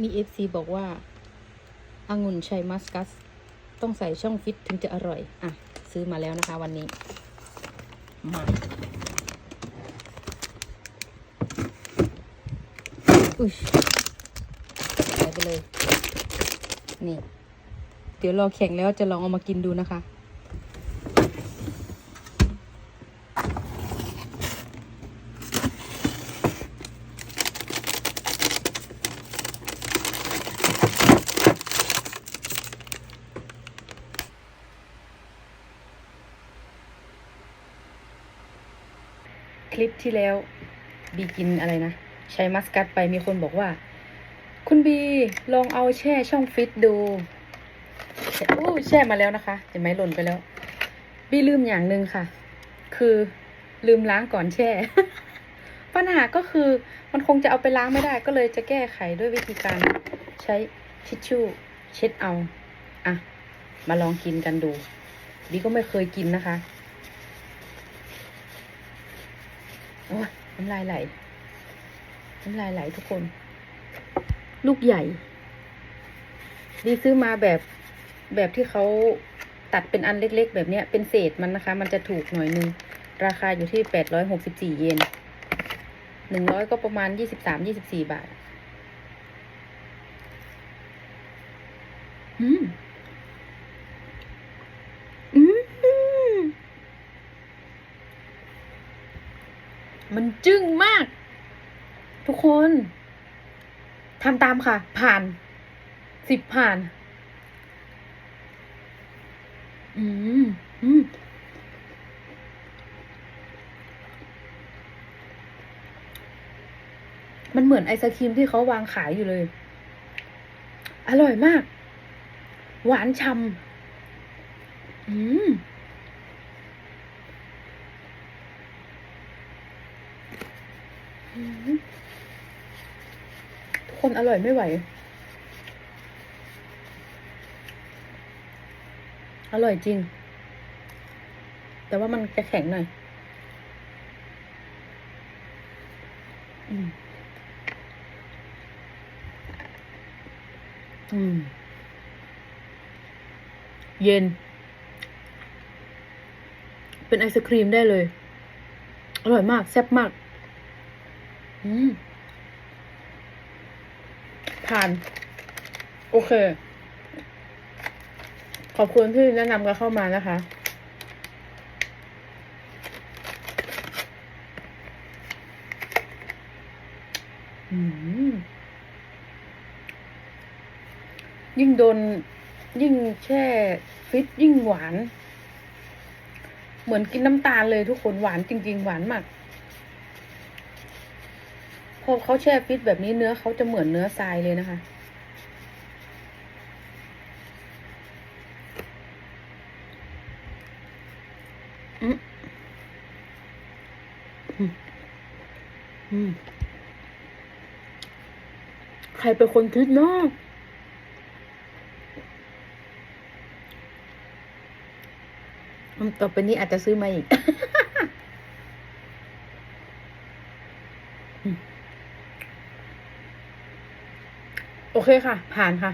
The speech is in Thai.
มีเอฟซีบอกว่าอางุ่นชัยมัสกัส ต้องใส่ช่องฟิตถึงจะอร่อย อะ ซื้อมาแล้วนะคะวันนี้ มาอุ้ยใส่ไปเลย นี่ เดี๋ยวรอแข็งแล้วจะลองเอามากินดูนะคะ คลิปที่แล้วบีกินอะไรนะ ใช้มัสกัดไปมีคนบอกว่า คุณบีลองเอาแช่ช่องฟิตดูโอ้แช่มาแล้วนะคะ เห็นไหมหล่นไปแล้ว บีลืมอย่างหนึ่งค่ะ คือลืมล้างก่อนแช่ ปัญหาก็คือมันคงจะเอาไปล้างไม่ได้ ก็เลยจะแก้ไขด้วยวิธีการใช้ทิชชู่เช็ดเอา อะ มาลองกินกันดูบีก็ไม่เคยกินนะคะ โอ้ยน้ำลายไหลน้ำลายไหลทุกคน ลูกใหญ่ ดีซื้อมาแบบแบบที่เขาตัดเป็นอันเล็ก ๆ แบบเนี้ยเป็นเศษมันนะคะ มันจะถูกหน่อยนึง ราคาอยู่ที่แปดร้อยหกสิบสี่เยนหนึ่งร้อยก็ประมาณยี่สิบสามยี่สิบสี่บาท อืม อืม มันจึ้งมาก ทุกคนทำตามค่ะ ผ่านสิบผ่าน อืม อืม มันเหมือนไอศครีมที่เขาวางขายอยู่เลย อร่อยมาก หวานฉ่ำอืม ทุกคนอร่อยไม่ไหว อร่อยจริง แต่ว่ามันจะแข็งหน่อยอืมอืม เย็น เป็นไอศครีมได้เลย อร่อยมาก แซ่บมาก ผ่าน โอเค ขอบคุณที่แนะนำกันเข้ามานะคะ ยิ่งโดน ยิ่งแช่ฟิตยิ่งหวาน เหมือนกินน้ำตาลเลยทุกคนหวานจริง ๆ หวานมาก พอเขาแช่ฟิตแบบนี้เนื้อเขาจะเหมือนเนื้อทรายเลยนะคะ อืมอืมอืมใครเป็นคนคิดเนาะต่อไปนี้อาจจะซื้อมาอีกม โอเคค่ะ ผ่านค่ะ